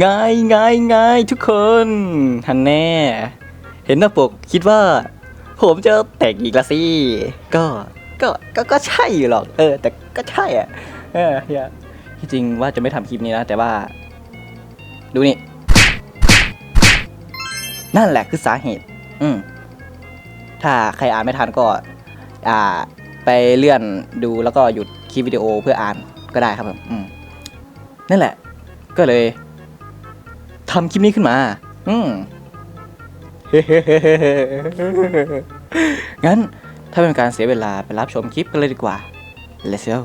ไงไงไงทุกคนฮันแน่ เห็นหน้าปกคิดว่า ผมจะแต่งอีกละสิก็ก็ก็ก็ใช่อยู่หรอก เออ แต่ก็ใช่อะ เออเฮียที่จริงว่าจะไม่ทำคลิปนี้นะ แต่ว่า ดูนี่ นั่นแหละคือสาเหตุ อืมถ้าใครอ่านไม่ทันก็ อ่า ไปเลื่อนดูแล้วก็หยุดคลิปวิดีโอเพื่ออ่านก็ได้ครับผมอืมนั่นแหละ ก็เลย ทำคลิปนี้ขึ้นมา อืมงั้นถ้าเป็นการเสียเวลาไปรับชมคลิปกันเลยดีกว่า Let's go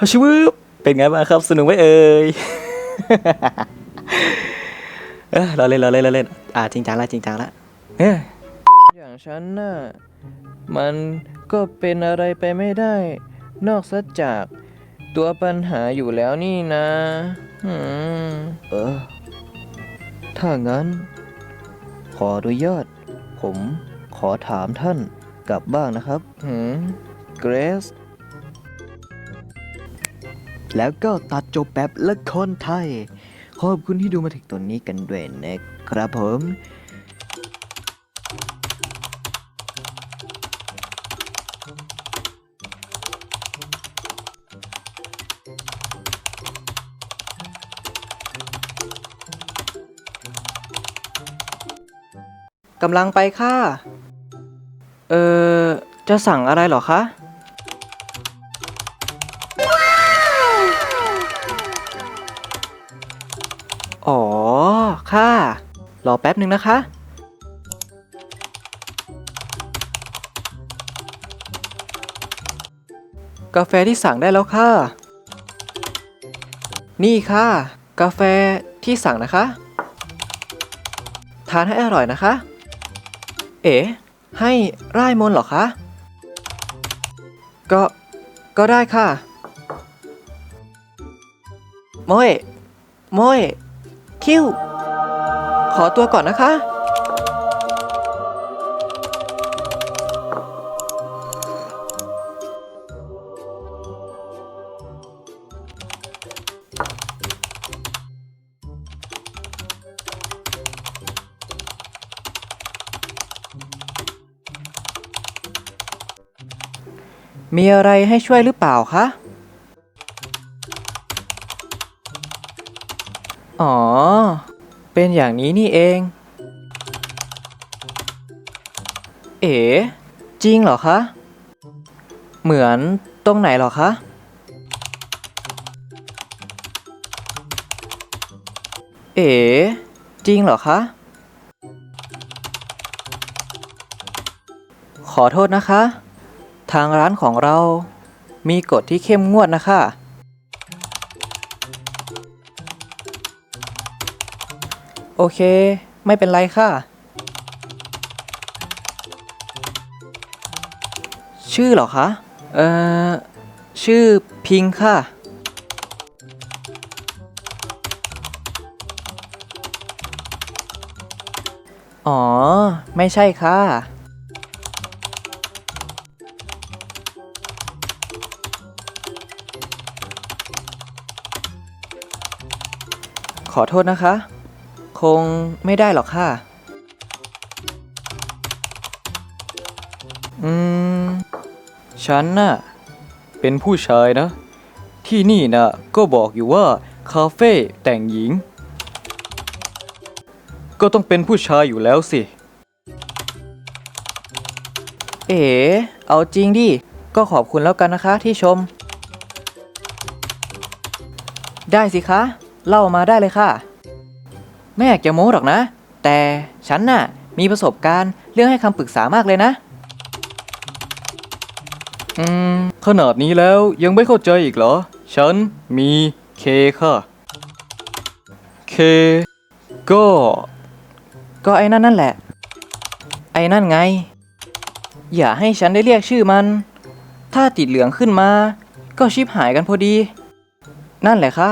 ฮัชิวืบเป็นไงบ้างครับ สนุกไหมเอ่ยเออเราเล่นเราเล่นเราเล่นอ่าจริงจังละจริงจังละเอออย่างฉันน่ะมันก็เป็นอะไรไปไม่ได้ นอกจากตัวปัญหาอยู่แล้วนี่นะอืมเออ ถ้างั้น ขออนุญาตผมขอถามท่านกลับบ้างนะครับหืมเกรซ แล้วก็ตัดจบแบบละครไทย ขอบคุณที่ดูมาถึงตรงนี้กันด้วยนะครับผมกำลังไปค่ะ เออจะสั่งอะไรหรอคะ ค่ะ รอแป๊บหนึ่งนะคะ กาแฟที่สั่งได้แล้วค่ะ นี่ค่ะ กาแฟที่สั่งนะคะ ทานให้อร่อยนะคะ เอ๋ให้ร่ายมนเหรอคะก็ก็ได้ค่ะโมยโมยคิว ขอตัวก่อนนะคะ มีอะไรให้ช่วยหรือเปล่าคะ อ๋อ เป็นอย่างนี้นี่เอง เอ๋ จริงเหรอคะ เหมือนตรงไหนเหรอคะ เอ๋ จริงเหรอคะ ขอโทษนะคะ ทางร้านของเรามีกฎที่เข้มงวดนะคะ โอเค ไม่เป็นไรค่ะ ชื่อเหรอคะ เอ่อ ชื่อพิงค์ค่ะ อ๋อ ไม่ใช่ค่ะ ขอโทษนะคะ คงไม่ได้หรอกค่ะ อืม ฉันน่ะ เป็นผู้ชายนะ ที่นี่น่ะ ก็บอกอยู่ว่า คาเฟ่แต่งหญิง ก็ต้องเป็นผู้ชายอยู่แล้วสิ เอ๋ เอาจริงดิ ก็ขอบคุณแล้วกันนะคะที่ชม ได้สิคะ เล่ามาได้เลยค่ะ ไม่อยากจะโม้หรอกนะ แต่ฉันน่ะมีประสบการณ์เรื่องให้คำปรึกษามากเลยนะ อืม ขนาดนี้แล้วยังไม่เข้าใจอีกเหรอ ฉันมีเคค่ะ เค ก็ ก็ไอ้นั่นนั่นแหละ ไอ้นั่นไง อย่าให้ฉันได้เรียกชื่อมัน ถ้าติดเหลืองขึ้นมา ก็ชิบหายกันพอดี นั่นแหละค่ะ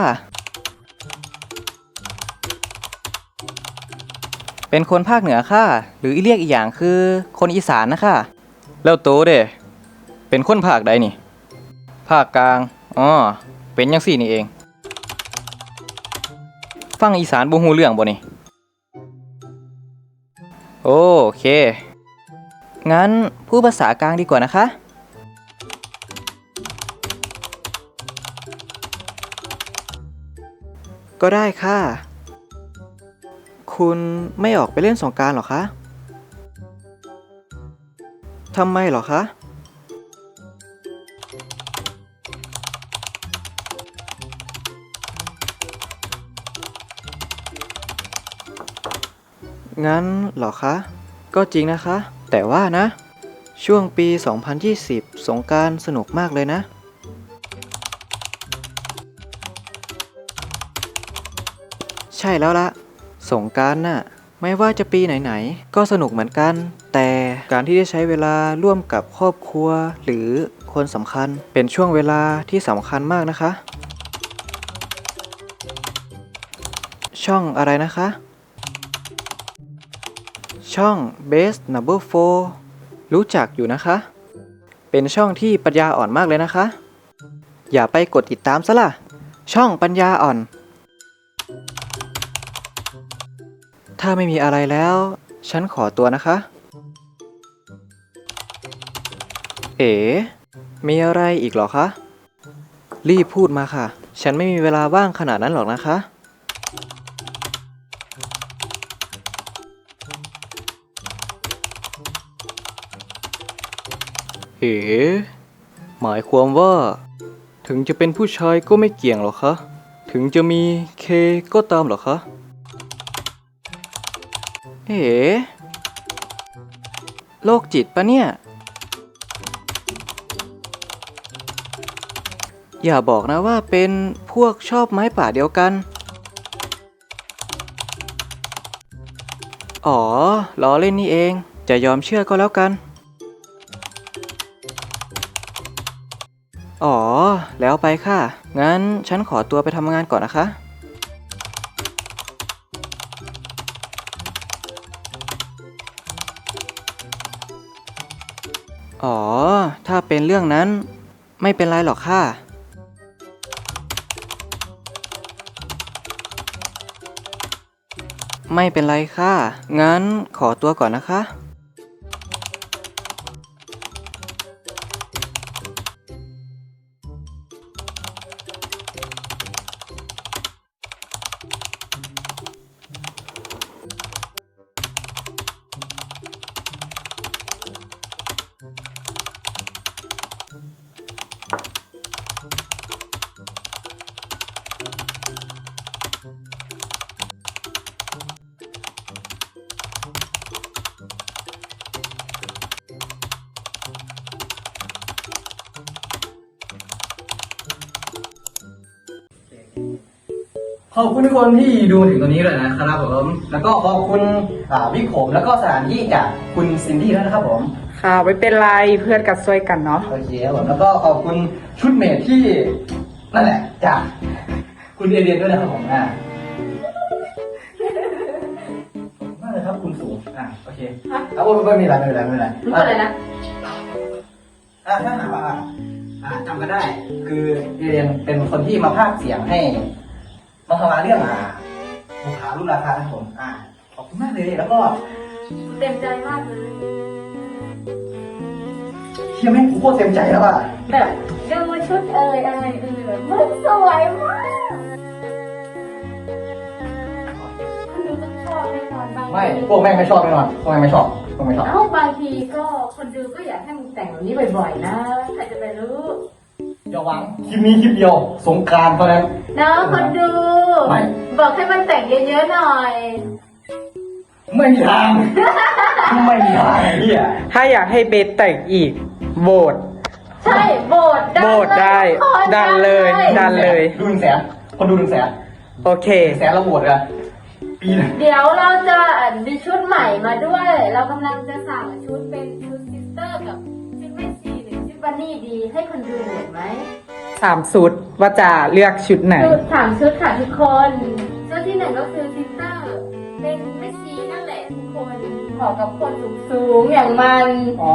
เป็นคนภาคเหนือค่ะ หรือเรียกอีกอย่างคือคนอีสานนะคะ แล้วโตเด้เป็นคนภาคใดนี่ ภาคกลางอ๋อเป็นยังสี่นี่เอง ฟังอีสานบ่ฮู้เรื่องบ่นี่ โอเค งั้นพูดภาษากลางดีกว่านะคะ ก็ได้ค่ะ คุณไม่ออกไปเล่นสงกรารหรอคะ ทำไมหรอคะ งั้นเหรอคะ ก็จริงนะคะ แต่ว่านะ ช่วงปี 2020 สงกรารสนุกมากเลยนะ ใช่แล้วละ สงการน่ะไม่ว่าจะปีไหนๆ ก็สนุกเหมือนกัน แต่การที่ได้ใช้เวลาร่วมกับครอบครัว หรือคนสำคัญเป็นช่วงเวลาที่สำคัญมากนะคะ ช่องอะไรนะคะ ช่อง Base Number 4 รู้จักอยู่นะคะ เป็นช่องที่ปัญญาอ่อนมากเลยนะคะ อย่าไปกดติดตามซะล่ะ ช่องปัญญาอ่อน ถ้าไม่มีอะไรแล้ว ฉันขอตัวนะคะ เอ๋มีอะไรอีกหรอคะ รีบพูดมาค่ะ ฉันไม่มีเวลาว่างขนาดนั้นหรอกนะคะ เอ๋หมายความว่า ถึงจะเป็นผู้ชายก็ไม่เกี่ยงหรอคะ ถึงจะมีเคก็ตามหรอคะ เอ๋โรคจิตปะเนี่ย อย่าบอกนะว่าเป็นพวกชอบไม้ป่าเดียวกัน อ๋อล้อเล่นนี่เอง จะยอมเชื่อก็แล้วกัน อ๋อ แล้วไปค่ะ งั้นฉันขอตัวไปทำงานก่อนนะคะ อ๋อ ถ้าเป็นเรื่องนั้น ไม่เป็นไรหรอกค่ะ ไม่เป็นไรค่ะ งั้นขอตัวก่อนนะคะ ขอบคุณทุกคนที่ดูถึงตรงนี้เลยนะครับผม แล้วก็ขอบคุณอ่าวิกผมแล้วก็สถานที่จากคุณซินดี้ด้วยนะครับผม ค่ะไม่เป็นไรเพื่อนกันช่วยกันเนาะ โอเคครับผมแล้วก็ขอบคุณชุดเมทที่นั่นแหละจากคุณเอเดียนด้วยนะครับผมอ่าขอบคุณมากเลยครับคุณสูงอ่าโอเคเอาโอ้ไม่มีอะไรไม่มีอะไรไม่มีอะไรรู้อะไรนะ อ่าถ้าหากว่าอ่าจำกันได้ คือเอเดียนเป็นคนที่มาพากย์เสียงให้ มาทำงานเรื่องอ่าบุคารุ่นราคานะครับผมอ่าขอบคุณมากเลยแล้วก็เต็มใจมากเลยเชี่ยแม่งกูโคตรเต็มใจแล้วอะแบบดูชุดเอ่ยอะไรเอ่ยแบบมันสวยมากคนดูต้องชอบแน่นอนบางไม่ทีพวกแม่งไม่ชอบแน่นอนพวกแม่งไม่ชอบพวกไม่ชอบ เอ้าบางทีก็คนดูก็อยากให้มึงแต่งแบบนี้บ่อยๆนะใครจะไปรู้ อย่าหวังคลิปนี้คลิปเดียว สงกรารเท่านั้นนะคนดู ไม่ บอกให้มันแต่งเยอะๆหน่อย ไม่มีทาง ไม่มีทางไอ้เฮียถ้าอยากให้เบสแต่งอีกโบส ใช่โบดดันโบสได้ทุกคนดันเลย ดัน เลย ดูหนึ่งแสนคนดูหนึ่งแสนโอเค หนึ่งแสนเราโหวตกันปีหนึงเดี๋ยวเราจะมีชุดใหม่มาด้วย เรากำลังจะสั่งชุดเป็นชุดซิสเตอร์กับชุดแม่ซีหรือชุดบันนี่ดีให้คนดูเห็นไหม สามสุดว่าจะเลือกชุดไหน ชุดสามชุดค่ะทุกคนชุดที่หนึ่งก็คือซิสเตอร์เป็นแม่ซีนั่นแหละทุกคนเหมาะกับคนสูงๆอย่างมัน อ๋อ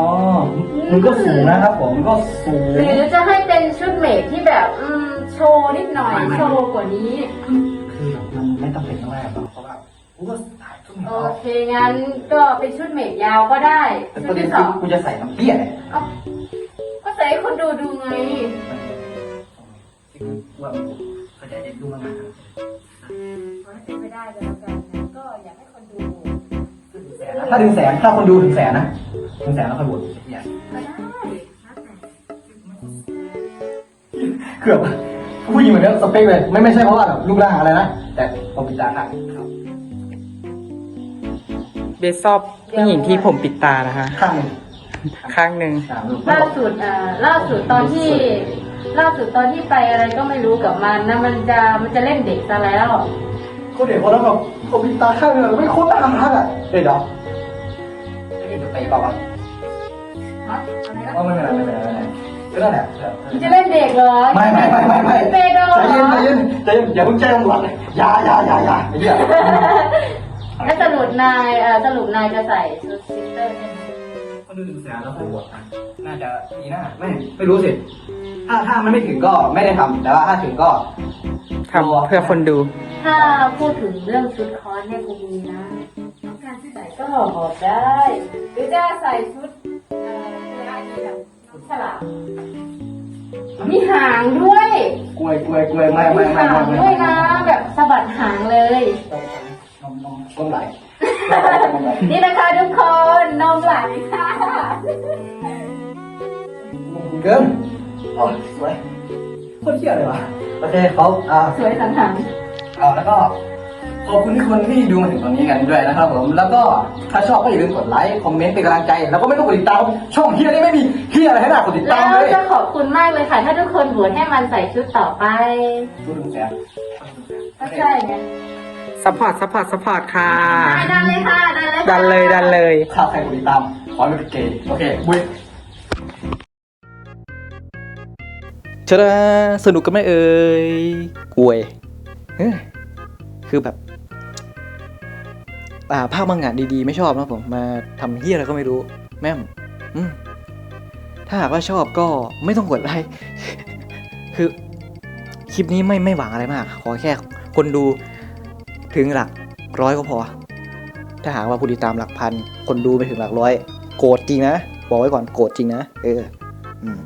มันก็สูงนะครับผม มันก็สูง หรือจะให้เป็นชุดเมดที่แบบอืมโชว์นิดหน่อยไม่ไม่ โชว์กว่านี้ คือแบบมันไม่ต้องเป็นต้องแรกหรอกเพราะว่ากูก็ถ่ายทุกหโอน่อยเคงั้นก็เป็นชุดเมดยาวก็ได้แต่ชุประดเด็นที่สคือองกูจะใส่น้ำเปี้ยเนี่ยเอ้าก็ใส่ให้คนดูดูไง ว่ามันเขาจะได้ดูมากขอให้เป็นไปได้ก็แล้วกันนะก็อยากให้คนดูถ้าถึงแสนถ้าคนดูถึงแสนนะถึงแสนแล้วค่อยโหวตเนี่ยก็ได้แล้วแต่เกือบผู้หญิงเหมือนกันสเปคเลย ไม่ไม่ใช่เพราะว่าแบบรูปร่างอะไรนะ แต่ผมปิดตาครับเบสชอบผู้หญิงที่ผมปิดตานะคะ ข้างหนึ่งข้างหนึ่งข้างหนึ่งล่าสุดอ่าล่าสุดตอนที่ ล่าสุดตอนที่ไปอะไรก็ไม่รู้กับมันนะมันจะมันจะเล่นเด็กซะแล้ว คนเด็กคนนั้นแบบผมปิดตาข้างหนึ่งไม่โคตรน่ารักอะเดี๋ยวเดี๋ยวเดี๋ยวไปเปล่าวะฮะอะไรนะว่าไม่เป็นไรไม่เป็นไรไม่เป็นไรก็นั่นแหละมันจะเล่นเด็กเหรอไม่ไม่ไม่ไม่ไม่เปโดใจเหรเย็นอใจเย็นใจเย็นอย่าเพิ่งแจ้งตำรวจเลยอย่าอย่าอย่าอย่าไอ้เหี้ยแล้วสรุปนายเอ่อสรุปนายจะใส่ชุดซิสเตอร์ใช่ไหมคนดูถึงแสนแล้วค่อยโหวตนะน่าจะปีหน้าไม่ไม่รู้สิ ถ้าถ้ามันไม่ถึงก็ไม่ได้ทำแต่ว่าถ้าถึงก็ทำเพื่อคนดู ถ้าพูดถึงเรื่องชุดคอสเนี่ยกูมีนะต้องการชุดไหนก็บอกได้ หรือจะใส่ชุดเอ่อเวลาที่แบบชุดฉลามมีหางด้วยกล้วยกล้วยกล้วยไม่ไม่มีไม่หางไม่ด้วยนะแบบสะบัดหางเลย นมนมต้นไหลนี่นะคะทุกคนนมไหลค่ะ เกิน โอ้ยสวยโคตรเที่ยเลยวะโอเคเขาอ่า สวยสังหารเอาแล้วก็ขอบคุณทุกคนที่ดูมาถึงตรงนี้กันด้วยนะครับผมแล้วก็ถ้าชอบก็อย่าลืมกดไลค์คอมเมนต์เป็นกำลังใจ แล้วก็ไม่ต้องกดติดตามช่องเฮียนี่ไม่มีเฮียอะไรให้น่ากดติดตามแล้เลวยจะขอบคุณมากเลยค่ะ ถ้าทุกคนโหวตให้มันใส่ชุดต่อไปดูดูแสนก็ใช่ไงซัพพอร์ตซัพพอร์ตซัพพอร์ตค่ะ ได้ดันเลยค่ะดันเลยค่ะ ดันเลยดันเลยถ้าใครกดติดตามขอให้เป็นเกย์โอเคบุย ชนะสนุกกันไหมเอ่ยกวยคือแบบอ่าภาพบางงานดีๆ ไม่ชอบนะผม มาทำเฮียอะไรก็ไม่รู้ แม่มถ้าหากว่าชอบก็ไม่ต้องกดไลค์คือ คลิปนี้ไม่ไม่หวังอะไรมาก ขอแค่คนดูถึงหลักร้อยก็พอ ถ้าหากว่าผู้ติดตามหลักพัน คนดูไปถึงหลักร้อย โกรธจริงนะ บอกไว้ก่อนโกรธจริงนะ เออ อืม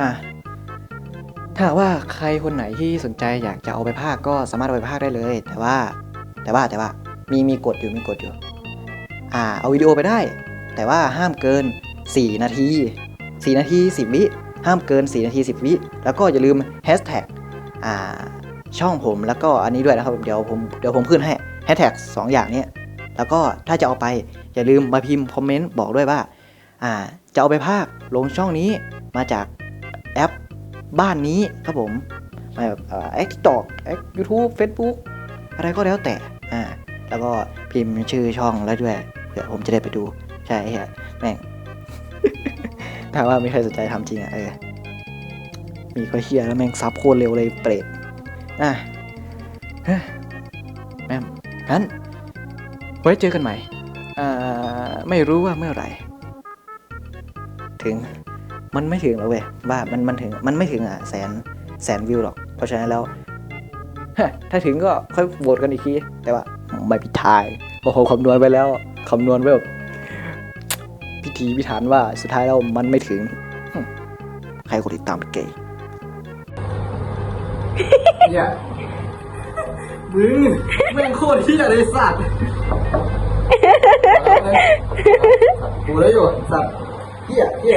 อะถ้าว่าใครคนไหนที่สนใจอยากจะเอาไปภาคก็สามารถเอาไปภาคได้เลย แต่ว่าแต่ว่าแต่ว่ามีมีกฎอยู่มีกฎอยู่ อ่า เอาวิดีโอไปได้ แต่ว่าห้ามเกิน 4 นาที 4 นาที 10 วิห้ามเกิน 4 นาที 10 วิ แล้วก็อย่าลืมแฮชแท็กอ่าช่องผมแล้วก็อันนี้ด้วยนะครับ เดี๋ยวผมเดี๋ยวผมขึ้นให้แฮชแท็กสองอย่างนี้แล้วก็ถ้าจะเอาไปอย่าลืมมาพิมพ์คอมเมนต์บอกด้วยว่าอ่าจะเอาไปภาคลงช่องนี้มาจาก แอปบ้านนี้ครับผมไม่แบบเอ่อแอคทิกตอกแอคยูทูบเฟซบุ๊กอะไรก็แล้วแต่อ่าแล้วก็พิมพ์ชื่อช่องแล้วด้วยเผื่อผมจะได้ไปดูใช่ฮียแม่งถ้าว่าไม่ใครสนใจทำจริงอะเออมีก็เฮียแล้วแม่งซับโคตรเร็วเลยเปรตอะแม่มงั้น ไว้เจอกันใหม่ อ่า ไม่รู้ว่าเมื่อไหร่ ถึง มันไม่ถึงหรอกเว้ยบ้ามันมันถึงมันไม่ถึงอะแสนแสนวิวหรอก เพราะฉะนั้นแล้วฮะถ้าถึงก็ค่อยโหวตกันอีกที แต่ว่าไม่พิทายโอ้โหคำนวณไปแล้วคำนวณไว้แบบพิธีพิธานว่าสุดท้ายแล้วมันไม่ถึงหึใครกดติดตามเป็นเกย์เนี่ยมึงแม่งโคตรเฮียเลยสัตว์กูได้อยู่สัตว์เฮียเฮีย